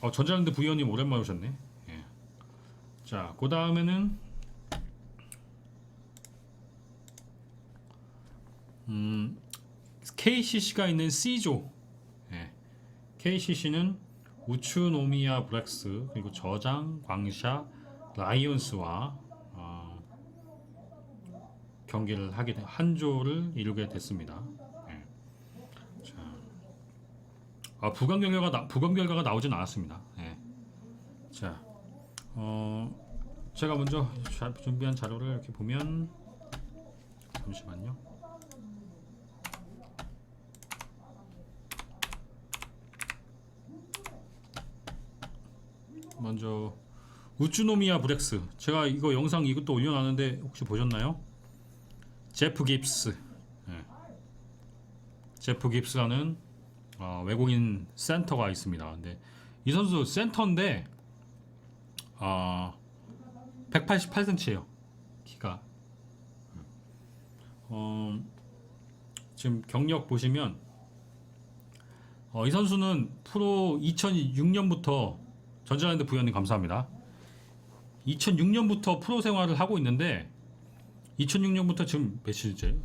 어, 전자랜드 부위원님 오랜만에 오셨네. 예. 자, 그 다음에는 음, KCC가 있는 C조. 예. KCC는 우츠노미야 브렉스 그리고 저장 광샤 라이온스와 어, 경기를 하게 된- 한 조를 이루게 됐습니다. 예. 자, 아, 부강 결과가 나, 부강 결과가 나오진 않았습니다. 예. 자, 어, 제가 먼저 자- 준비한 자료를 이렇게 보면 잠시만요. 먼저 우쭈노미야 브렉스 제가 이거 영상 이것도 올려놨는데 혹시 보셨나요? 제프 깁스 예. 제프 깁스라는 어, 외국인 센터가 있습니다. 근데 이 선수 센터인데 어, 188cm예요. 키가 어, 지금 경력 보시면 어, 이 선수는 프로 2006년부터 전자랜드 부연님 감사합니다. 2006년부터 프로 생활을 하고 있는데 2006년부터 지금 몇 시즌째?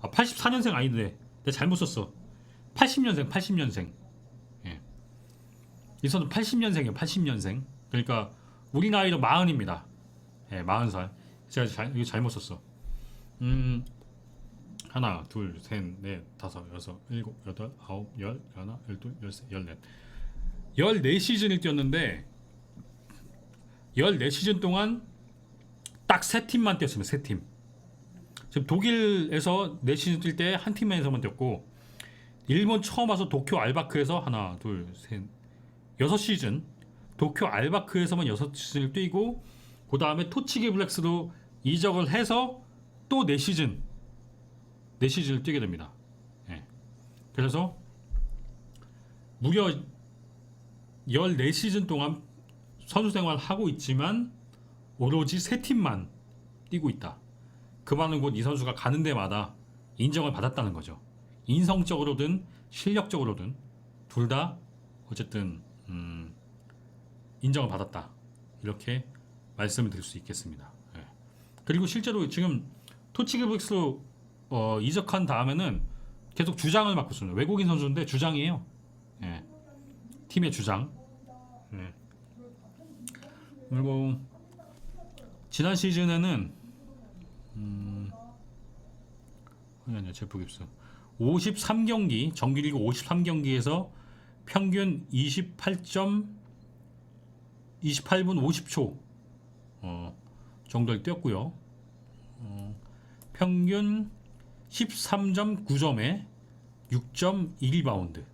아 84년생 아닌데 내가 잘못 썼어. 80년생, 80년생. 예. 이 선수 80년생이에요. 80년생. 그러니까 우리 나이로 40입니다. 예, 40살. 제가 잘, 이거 잘못 썼어. 음, 하나, 둘, 셋, 넷, 다섯, 여섯, 일곱, 여덟, 아홉, 열, 열하나, 열둘, 열셋, 열넷. 14시즌을 뛰었는데 14시즌 동안 딱 세 팀만 뛰었습니다. 세 팀. 지금 독일에서 4시즌 뛸 때 한 팀에서만 뛰었고 일본 처음 와서 도쿄 알바크에서 하나, 둘, 셋, 여섯 시즌 도쿄 알바크에서만 여섯 시즌을 뛰고 그 다음에 토치기 블랙스로 이적을 해서 또 4시즌 4시즌을 뛰게 됩니다. 예. 그래서 무려 14시즌 동안 선수 생활을 하고 있지만 오로지 세 팀만 뛰고 있다. 그 말은 곧이 선수가 가는 데마다 인정을 받았다는 거죠. 인성적으로든 실력적으로든 둘 다 어쨌든 음, 인정을 받았다. 이렇게 말씀을 드릴 수 있겠습니다. 예. 그리고 실제로 지금 토치기브릭스로 어, 이적한 다음에는 계속 주장을 맡고 있습니다. 외국인 선수인데 주장이에요. 예. 팀의 주장. 네. 그리고 지난 시즌에는 음, 아니 아니요 제프 깁스 53경기 정규리그 53경기에서 평균 28점 28분 50초 어, 정도를 뛰었고요. 어, 평균 13.9점에 6.1리바운드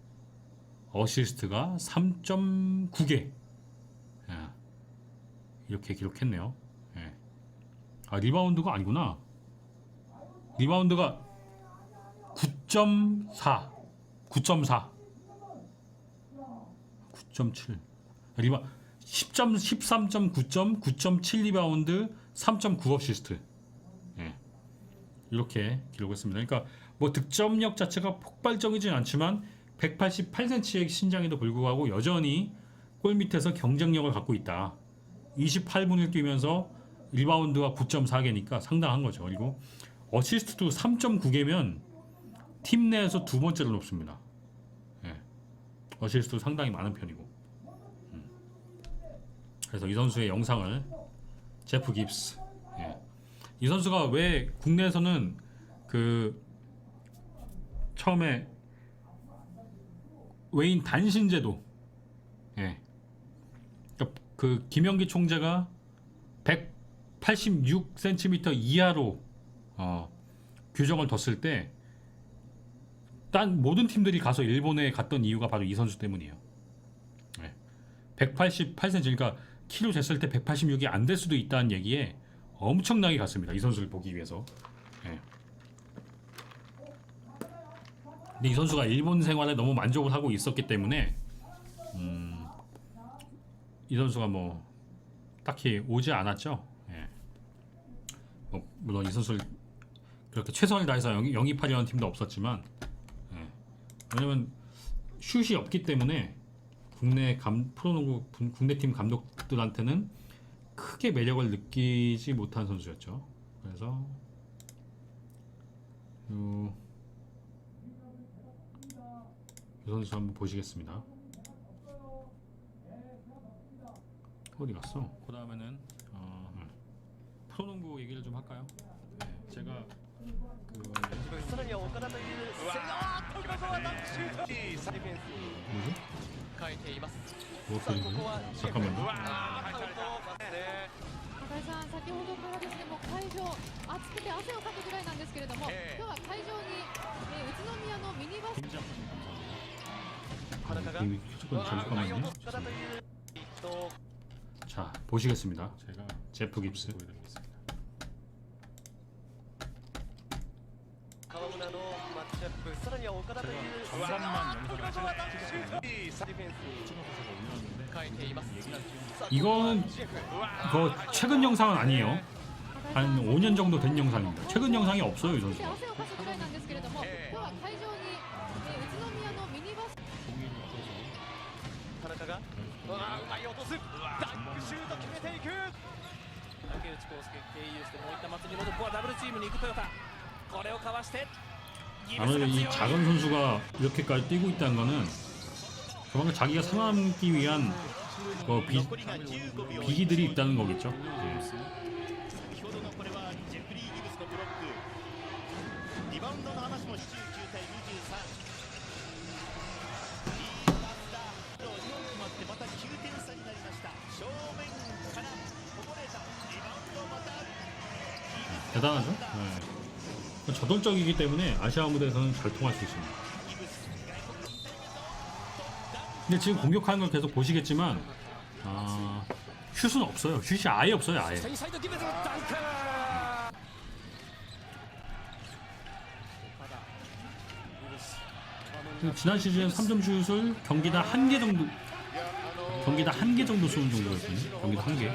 어시스트가 3.9개 예. 이렇게 기록했네요. 예. 아 리바운드가 아니구나. 리바운드가 9.4, 9.4, 9.7. 리바 10점 13.9점, 9.7 리바운드, 3.9 어시스트. 예. 이렇게 기록했습니다. 그러니까 뭐 득점력 자체가 폭발적이진 않지만 188cm의 신장에도 불구하고 여전히 골 밑에서 경쟁력을 갖고 있다. 28분을 뛰면서 리바운드가 9.4개니까 상당한 거죠. 그리고 어시스트도 3.9개면 팀 내에서 두 번째로 높습니다. 예. 어시스트도 상당히 많은 편이고. 음. 그래서 이 선수의 영상을 제프 깁스. 예. 이 선수가 왜 국내에서는 그 처음에 외인 단신 제도 예. 그러니까 그 김영기 총재가 186cm 이하로 어, 규정을 뒀을 때 딴 모든 팀들이 가서 일본에 갔던 이유가 바로 이 선수 때문이에요. 예. 188cm 그러니까 키로 쟀을 때 186이 안 될 수도 있다는 얘기에 엄청나게 갔습니다. 이 선수를 보기 위해서. 예. 근데 이 선수가 일본 생활에 너무 만족을 하고 있었기 때문에 음, 이 선수가 뭐 딱히 오지 않았죠. 예. 뭐 물론 이 선수를 그렇게 최선을 다해서 영입, 영입하려는 팀도 없었지만 예. 왜냐면 슛이 없기 때문에 국내 감, 프로농구 국내 팀 감독들한테는 크게 매력을 느끼지 못한 선수였죠. 그래서 요, 이 선수 한번 보시겠습니다. 어디 갔어? 그 다음에는 어, 응. 프로농구 얘기를 좀 할까요? 네, 제가 그... 쓰려고 끌어당기는 생각. 뭐지? 뭐였어 잠깐만요 高井さん、先ほどからですね、もう会場、暑くて汗をかくぐらいなんですけれども、ええ今日は会場に、えー宇都宮のミニバス 이미 조금 잠깐만요 자 보시겠습니다 제가 제프 깁스 이거는 그 최근 영상은 아니에요. 한 5년 정도 된 영상입니다. 최근 영상이 없어요, 이 선수. 가가 아, 네. 이 아무래도 이 작은 선수가 이렇게까지 뛰고 있다는 거는 조만간 자기가 살아남기 위한 그 비, 비기들이 있다는 거겠죠. 예. 대단하죠? 네. 저돌적이기 때문에 아시아 무대에서는 잘 통할 수 있습니다. 근데 지금 공격하는 걸 계속 보시겠지만 아, 슛은 없어요. 슛이 아예 없어요. 아예. 그 지난 시즌 3점 슛을 경기당 한 개 정도 경기당 한 개 정도 쏘는 정도였거든요. 경기당 한 개. 네.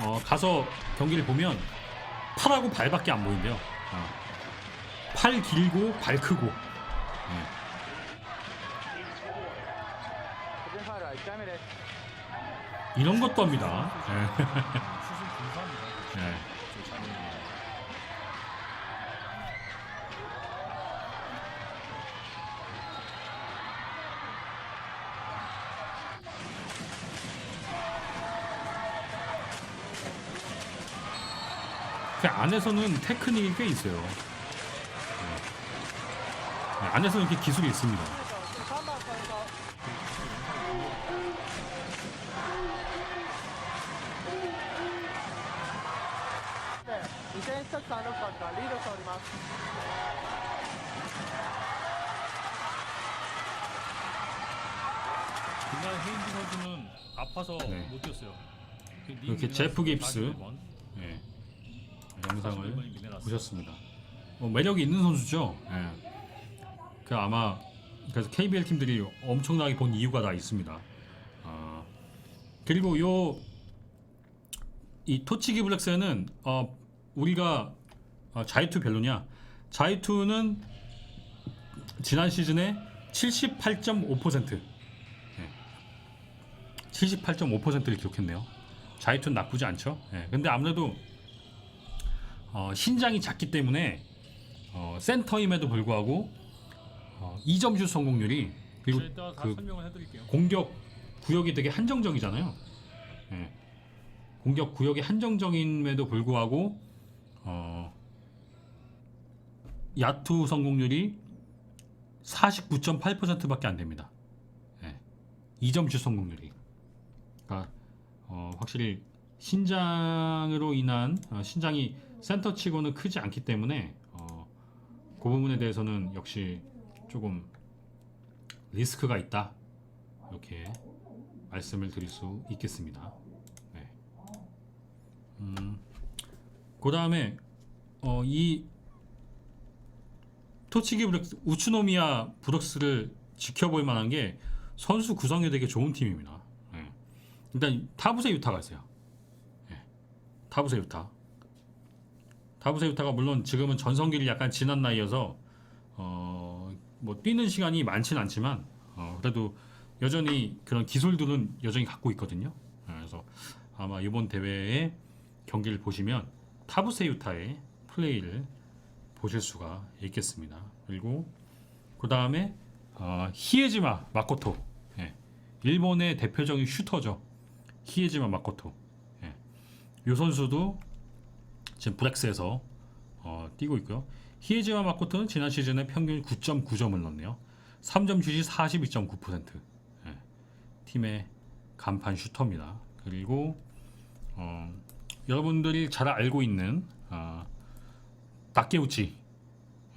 어, 가서 경기를 보면 팔하고 발밖에 안 보인대요. 어. 팔 길고 발 크고. 예. 이런 것도 합니다. 예. 안에서는 테크닉이 꽤 있어요. 네, 안에서는 이렇게 기술이 있습니다. 그날 헤인즈 선수는 아파서 네. 못 뛰었어요. 그 이렇게 제프 깁스 예. 영상을 보셨습니다. 어, 매력이 있는 선수죠. 예. 그 아마 그래서 KBL 팀들이 엄청나게 본 이유가 다 있습니다. 아, 그리고 요 이 토치기 블랙스는 어, 우리가 어, 자이투 별로냐? 자이투는 지난 시즌에 78.5% 예. 78.5%를 기록했네요. 자이투는 나쁘지 않죠. 예. 근데 아무래도 어, 신장이 작기 때문에 어, 센터임에도 불구하고 어, 2점 슛 성공률이 그리고 그. 공격 구역이 되게 한정적이잖아요. 예. 공격 구역이 한정적임에도 불구하고 어, 야투 성공률이 49.8%밖에 안 됩니다. 예. 2점 슛 성공률이. 그러니까 어, 확실히 신장으로 인한 어, 신장이 센터치고는 크지 않기 때문에 어, 그 부분에 대해서는 역시 조금 리스크가 있다 이렇게 말씀을 드릴 수 있겠습니다. 네. 음, 그 다음에 어, 이 토치기 브렉스 우츠노미야 브룩스를 지켜볼 만한 게 선수 구성이 되게 좋은 팀입니다. 예. 일단 타부세 유타가 있어요. 예. 타부세 유타. 타부세 유타가 물론 지금은 전성기를 약간 지난 나이여서 어, 뭐 뛰는 시간이 많지는 않지만 어, 그래도 여전히 그런 기술들은 여전히 갖고 있거든요. 예, 그래서 아마 이번 대회에 경기를 보시면 타부세 유타의 플레이를 보실 수가 있겠습니다. 그리고 그 다음에 어, 히에지마 마코토, 예. 일본의 대표적인 슈터죠. 히에지마 마코토. 예. 이 선수도 지금 브렉스에서 어, 뛰고 있고요. 히에지마 마코토는 지난 시즌에 평균 9.9점을 넣네요. 3점 슛이 42.9%. 예. 팀의 간판 슈터입니다. 그리고 어, 여러분들이 잘 알고 있는 어, 다케우치,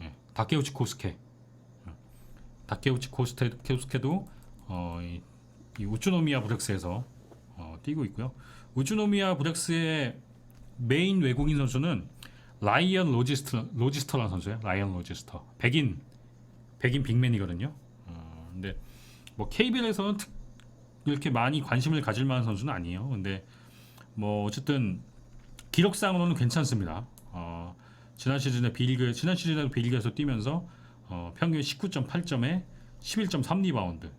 예, 다케우치 코스케, 어, 다케우치 코스테, 코스케도 어, 이, 이 우츠노미야 브렉스에서 어, 뛰고 있고요. 우츠노미야 브렉스의 메인 외국인 선수는 라이언 로지스터 로지스터라는 선수예요. 라이언 로지스터. 백인 백인 빅맨이거든요. 어, 근데 뭐 KBL에서는 특, 이렇게 많이 관심을 가질 만한 선수는 아니에요. 근데 뭐 어쨌든 기록상으로는 괜찮습니다. 어, 지난 시즌에 B리그 지난 시즌에도 B리그에서 뛰면서 어, 평균 19.8점에 11.3 리바운드.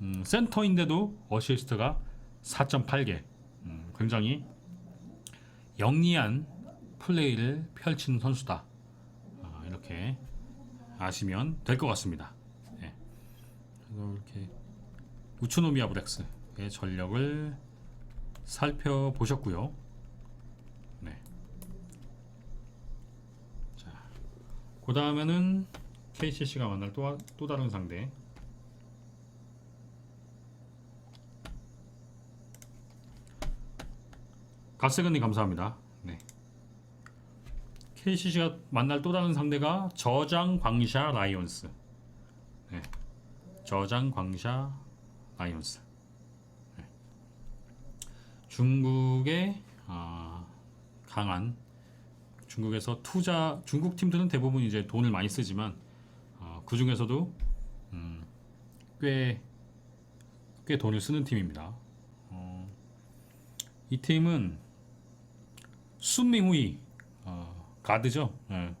음, 센터인데도 어시스트가 4.8개. 음, 굉장히 영리한 플레이를 펼치는 선수다. 어, 이렇게 아시면 될 것 같습니다. 예. 이렇게 우츠노미야 브렉스의 전력을 살펴보셨고요. 네. 자, 그 다음에는 KCC가 만날 또, 또 다른 상대. 갓세근님 감사합니다. 네. KCC가 만날 또 다른 상대가 저장 광샤 라이온스. 네. 저장 광샤 라이온스. 네. 중국의 아, 강한 중국에서 투자 중국 팀들은 대부분 이제 돈을 많이 쓰지만 어, 그 중에서도 음, 꽤, 꽤 돈을 쓰는 팀입니다. 어, 이 팀은 순밍후이 어, 가드죠. 예.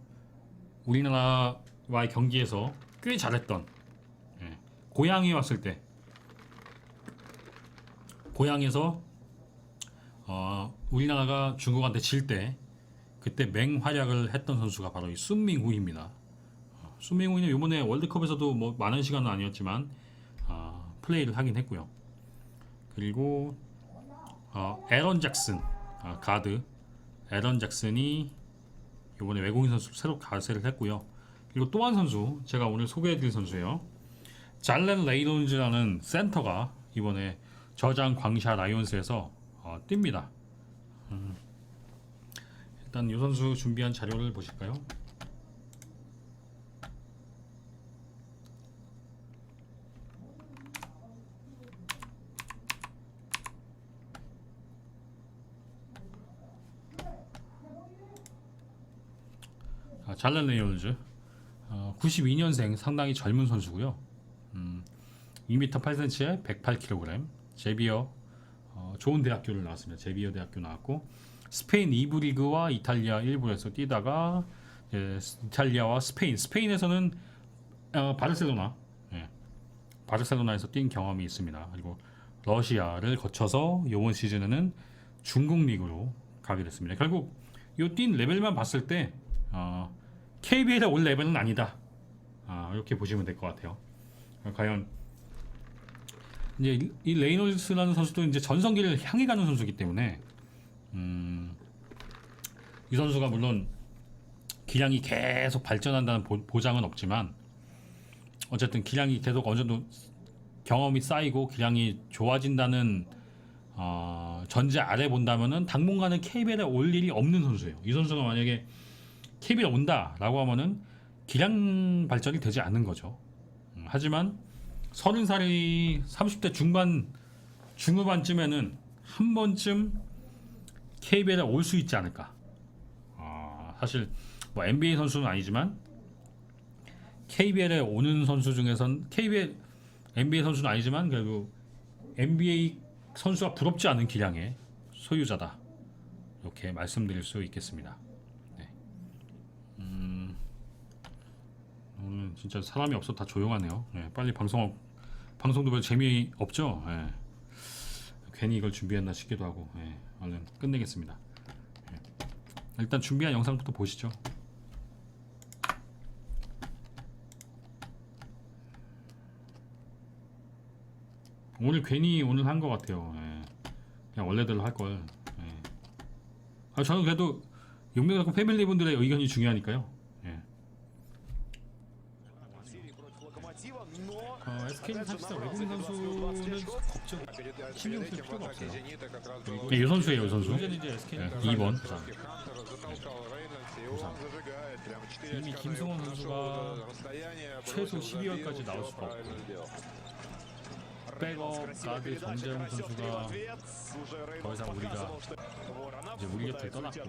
우리나라와의 경기에서 꽤 잘했던 예. 고향에 왔을 때 고향에서 어, 우리나라가 중국한테 질 때 그때 맹활약을 했던 선수가 바로 이 순밍후입니다. 어, 순밍후는 이번에 월드컵에서도 뭐 많은 시간은 아니었지만 어, 플레이를 하긴 했고요. 그리고 어, 에런 잭슨 어, 가드 에런 잭슨이 이번에 외국인 선수 새로 가세를 했고요. 그리고 또 한 선수 제가 오늘 소개해드릴 선수예요. 잘렌 레이논즈라는 센터가 이번에 저장 광샤 라이온스에서 어, 뜁니다. 음, 일단 이 선수 준비한 자료를 보실까요? 아, 잘렌 레이온즈 어, 92년생 상당히 젊은 선수고요. 음, 2m 8cm에 108kg 제비어 어, 좋은 대학교를 나왔습니다. 제비어 대학교 나왔고 스페인 2부 리그와 이탈리아 1부에서 뛰다가 예, 이탈리아와 스페인 스페인에서는 어, 바르셀로나 예, 바르셀로나에서 뛴 경험이 있습니다. 그리고 러시아를 거쳐서 이번 시즌에는 중국 리그로 가게 됐습니다. 결국 이 뛴 레벨만 봤을 때 어, KBL의 올 레벨은 아니다. 아, 이렇게 보시면 될 것 같아요. 과연 이제 이- 이 레이놀스라는 선수도 이제 전성기를 향해 가는 선수이기 때문에 음, 이 선수가 물론 기량이 계속 발전한다는 보, 보장은 없지만 어쨌든 기량이 계속 어느 정도 경험이 쌓이고 기량이 좋아진다는 어, 전제 아래 본다면은 당분간은 KBL에 올 일이 없는 선수예요. 이 선수가 만약에 KBL 에 온다라고 하면은 기량 발전이 되지 않는 거죠. 하지만 30살이 30대 중반 중후반쯤에는 한 번쯤 KBL에 올 수 있지 않을까. 아, 사실 뭐 NBA 선수는 아니지만 KBL에 오는 선수 중에선 KBL NBA 선수는 아니지만 그래도 NBA 선수가 부럽지 않은 기량의 소유자다. 이렇게 말씀드릴 수 있겠습니다. 네. 음, 진짜 사람이 없어 다 조용하네요. 네, 빨리 방송 방송도 별 재미 없죠. 예. 괜히 이걸 준비했나 싶기도 하고 예, 얼른 끝내겠습니다. 예. 일단 준비한 영상부터 보시죠. 오늘 괜히 오늘 한 것 같아요. 예. 그냥 원래대로 할 걸. 예. 아 저는 그래도 용맹하고 패밀리 분들의 의견이 중요하니까요. 예. 어, SK는 사실상 외국인 선수는 걱정 신경 쓸 필요가 없어요. 네, 이 선수예요, 이 선수. 문제는 이제 SK는 2번 부상. 부상. 이미 김승원 선수가 최소 12월까지 나올 수가 없고 백업 가드 정재영 선수가 더 이상 우리가 이제 우리 곁을 떠났고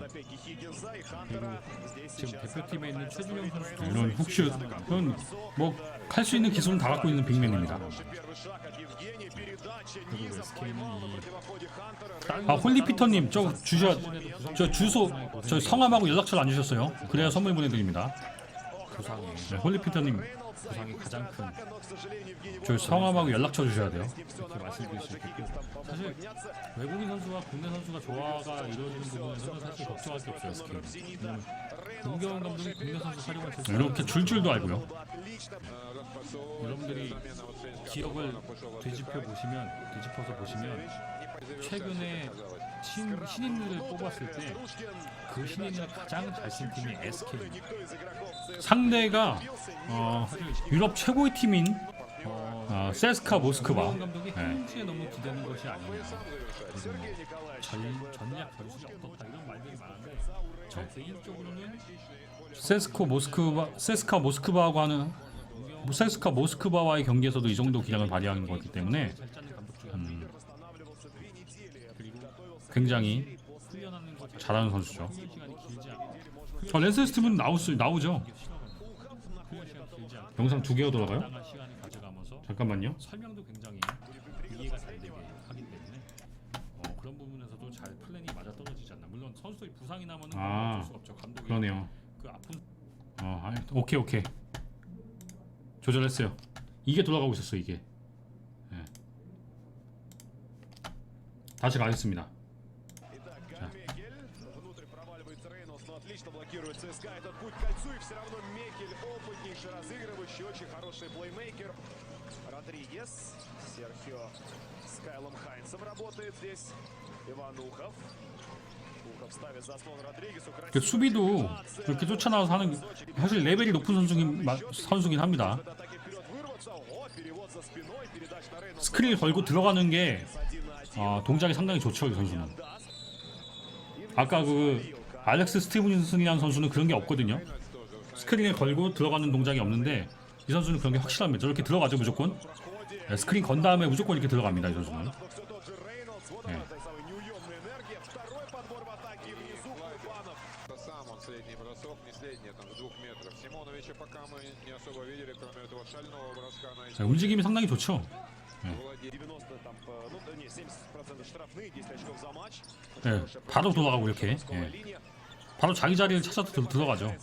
그리고 지금 대표팀에 있는 최준영 선수도 이런 훅슛 그건 뭐할 수 있는 기술은 다 갖고 있는 빅맨입니다. 그리고 SK는 이아 홀리피터님 저 주셔 저 주소 저 성함하고 연락처를 안 주셨어요. 그래야 선물 보내드립니다. 네, 홀리피터님 부상이 가장 큰저 성함하고 연락처 주셔야 돼요. 이렇게 말씀드릴 수 있겠고 사실 외국인 선수와 국내 선수가 조화가 이루어지는 부분에서는 사실 걱정할 게 없어요. 왜냐면 문경원 감독이 국내 선수 활용할 때 이렇게 줄줄도 알고요. 여러분들이 기억을 되짚어 보시면 되짚어서 보시면 최근에 신, 신인들을 뽑았을 때 그 신인을 가장 잘 쓴 팀이 SK입니다. 상대가 어, 유럽 최고의 팀인 어, 세스카 모스크바. 감독이 네. 한시에 너무 기대는 것이 아니냐. 뭐 전, 전략 결실이 어떻다 이런 말들이 많은데 저 개인적으로는 세스코 모스크바 세스카 모스크바하고 하는 세스카 모스크바와의 경기에서도 이 정도 기량을 발휘하는 거기 때문에 음, 굉장히 잘하는 선수죠. 저 랜스 스티븐 나오 나오죠. 영상 두 개가 돌아가요? 잠깐만요. 설명도 굉장히 이해가 잘 되게 하기 때문에 어, 그런 부분에서도 잘 플랜이 맞아 떨어지지 않나. 물론 선수의 부상이 나면은 아, 어쩔 수 없죠. 감독이 그러네요. 그 아픈 어, 아, 오케이 오케이 조절했어요. 이게 돌아가고 있었어 이게. 예. 다시 가겠습니다. отлично блокирует ЦСКА этот путь к кольцу. И все равно Мекель опытнейший разыгрывающий, очень хороший плеймейкер. Родригес. Серхио с Кайлом Хайнсом работает здесь. Иван Ухов. Ухов ставит заслон Родригесу. 그 수비도 이렇게 쫓아나와서 하는 사실 레벨이 높은 선수긴 마- 선수긴 합니다. В атаке вперед вырваться. О, перевод за спиной. Передача на Рейнольдса. 스크린을 걸고 들어가는 게 Один на один. 어, 동작이 상당히 좋죠 이 선수는. Даст. 아까 그 알렉스 스티븐슨이라는 선수는 그런 게 없거든요. 스크린을 걸고 들어가는 동작이 없는데 이 선수는 그런 게 확실합니다. 저렇게 들어가죠 무조건. 네, 스크린 건 다음에 무조건 이렇게 들어갑니다 이 선수는. Все тот же Рейнольдс. Вот Не. она, та самая неуемная энергия. Второй подбор в атаке. И внизу Курбанов. Это сам он средний бросок, не средний, там с двух метров. Симоновича пока мы не особо видели, кроме этого шального броска на 자, 움직임이 상당히 좋죠. владение. 90 там, э, ну да не, 70% штрафные, 10 очков за матч. 네, 바로 돌아가고 이렇게. Скорая 예. линия. 바로 자기 자리를 찾아서 들어가죠.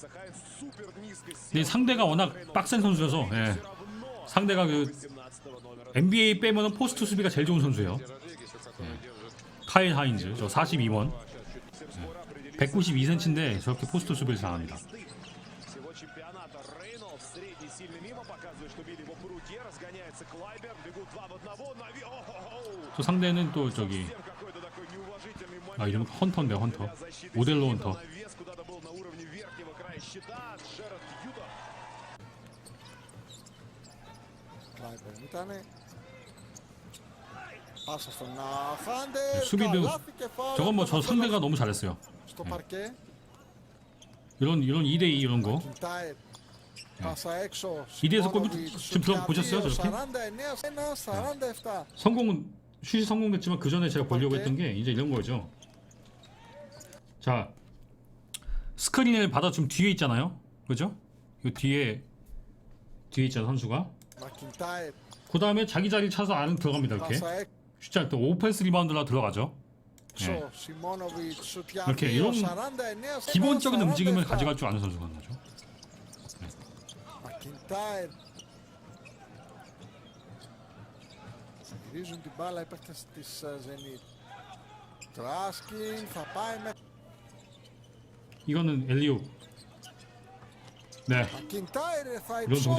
근데 상대가 워낙 빡센 선수여서 예. 상대가 그 NBA 빼면은 포스트 수비가 제일 좋은 선수예요. 예. 카일 하인즈 저 42번 예. 192cm인데 저렇게 포스트 수비를 잘합니다. 또 상대는 또 저기 아 이름 헌터인데 헌터 모델로 헌터 Κλάιμπερν ήτανε. Πάσα στον α, Χάντερ. 수비도 καλάθι κεφάλι 저건 뭐 από 저 τον 상대가 Φέλαξ 너무 잘했어요. Στο παρκέ. 이런 이런 2대2 이런 거 Κιντάερ. Πάσα έξω. 이대에서 골 Σιμόνοβιτς, 지금 들어 보셨어요, 저렇게? 49, 1, 47. 성공은 슛이 성공됐지만 그 전에 제가 보려고 어때? 했던 게 이제 이런 거죠. 자 스크린을 받아 좀 뒤에 있잖아요. 그죠? 이 뒤에 뒤에 있잖아 선수가. Μακιντάιρ. 그 다음에 자기 자리 찾아서 안으로 들어갑니다 이렇게. Πάσα 슛잘 때 오펜스 리바운드라 들어가죠. έξω. Σιμόνοβιτς, σουτ για 이렇게 2, 이런 49, 기본적인 움직임을 47. 가져갈 줄 아는 선수가 나죠. Μακιντάιρ. Γυρίζουν την μπάλα οι παίκτες της ε, Zenit. Τράσκιν θα πάει με 이거는 엘리오. 네. 이런 도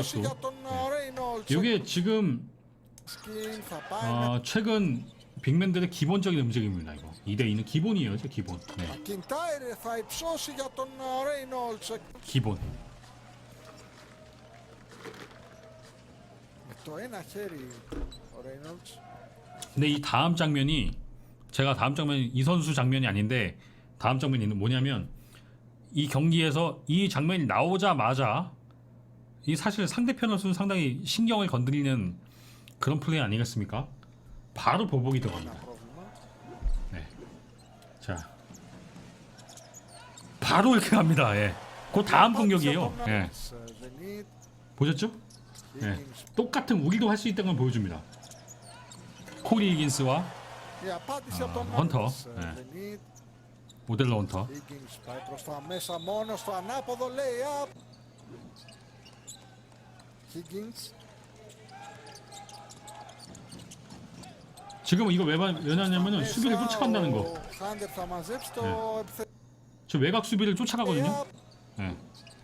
네. 이게 지금 어, 최근 빅맨들의 기본적인 움직임입니다. 이거 2대2는 기본이에요, 제 기본. 네. 기본. 근데 이 다음 장면이 제가 다음 장면 이 선수 장면이 아닌데 다음 장면이 뭐냐면 이 경기에서 이 장면이 나오자마자 이 사실 상대편으로서는 상당히 신경을 건드리는 그런 플레이 아니겠습니까? 바로 보복이 들어갑니다. 네. 자. 바로 이렇게 갑니다. 예. 그 다음 공격이에요. 예. 보셨죠? 예. 똑같은 우리도 할 수 있다는 걸 보여줍니다. 코리 이긴스와 아, 헌터. 예. τον Hunter, Άντρες, ε, ναι. Zenit. 모델러 헌터. Higgins πάει προς τα μέσα μόνο στο ανάποδο lay-up. Higgins. 지금 이거 왜, 봐- 왜 나냐면은 수비를 μέσα, 쫓아간다는 ο 거. Hunter θα μαζέψει το Ναι. επιθετικό 저 외곽 수비를 쫓아가거든요. lay-up. 예.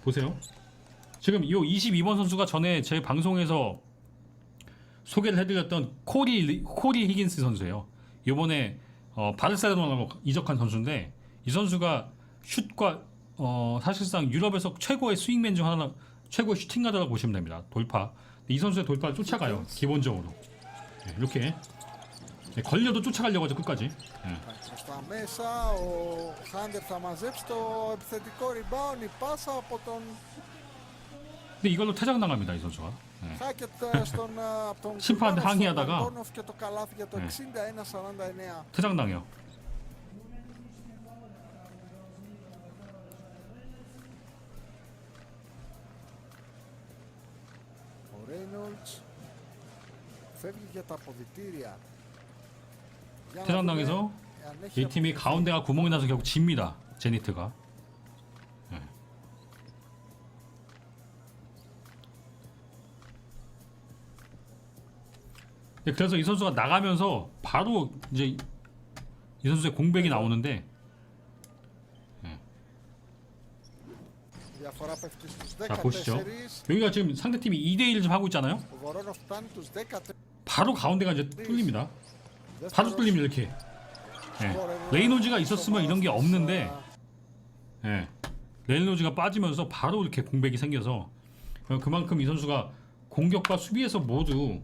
보세요. 지금 이 22번 선수가 전에 제 방송에서 소개를 해드렸던 코리 리- 코리 히긴스 선수예요. 이번에 어, 바르셀로나로 이적한 선수인데 이 선수가 슛과 어, 사실상 유럽에서 최고의 스윙맨 중 하나, 최고의 슈팅 가드라고 보시면 됩니다. 돌파. 이 선수의 돌파를 쫓아가요. 기본적으로 예, 이렇게 예, 걸려도 쫓아가려고 하죠 끝까지. 예. Πάει προς τα μέσα, ο Hunter θα μαζέψει το επιθετικό rebound, η πάσα από τον 근데 이걸로 퇴장 당합니다 이 선수가. 예. Χάκετ στον, ε, από τον 심판한테 Κουρμπάνοφ, 항의하다가. στον Αντώνοφ και το καλάθι για το Ναι. 61-49. 퇴장 당해요. φεύγει για τα αποδητήρια. Για να 퇴장 δούμε 당해서 αν έχει 이 팀이 αποδειχθεί. 가운데가 구멍이 나서 결국 집니다. 제니트가. 예. 예, 그래서 이 선수가 나가면서 바로 이제 이 선수의 공백이 나오는데 Η διαφορά πέφτει στους 자 보시죠. 14. 여기가 지금 상대팀이 2대1 좀 하고 있잖아요. Ο Βορόνοφ φτάνει τους 13. 바로 가운데가 이제 뚫립니다. 바로 뚫립니다 이렇게. 예. 레이노즈가 있었으면 이런 게 없는데 예. 레이노즈가 빠지면서 바로 이렇게 공백이 생겨서 그만큼 이 선수가 공격과 수비에서 모두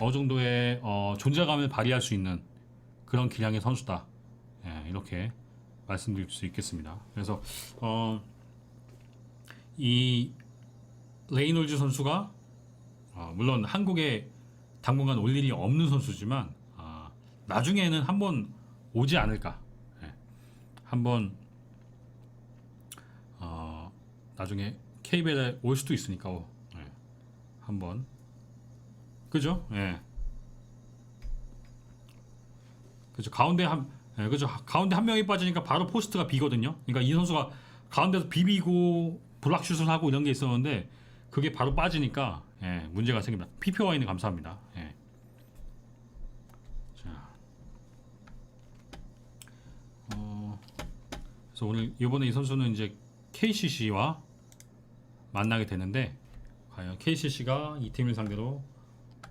어느 정도의 어, 존재감을 발휘할 수 있는 그런 기량의 선수다. 예, 이렇게 말씀드릴 수 있겠습니다. 그래서 어, 이 레이놀즈 선수가 어, 물론 한국에 당분간 올 일이 없는 선수지만 아, 나중에는 한번 오지 않을까. 예. 한번 어, 나중에 KBL에 올 수도 있으니까 어, 예. 한번 그죠? 예. 그죠. 가운데 한 예, 그죠. 가운데 한 명이 빠지니까 바로 포스트가 비거든요. 그러니까 이 선수가 가운데서 비비고 블락슛을 하고 이런 게 있었는데 그게 바로 빠지니까 예, 문제가 생깁니다. PP와이는 감사합니다. 예. 자. 어, 그래서 오늘 이번에 이 선수는 이제 KCC와 만나게 되는데 과연 KCC가 이 팀을 상대로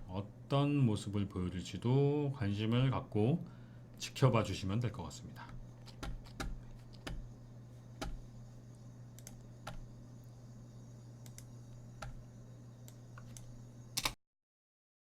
어떤 모습을 보여줄지도 관심을 갖고 지켜봐 주시면 될 것 같습니다.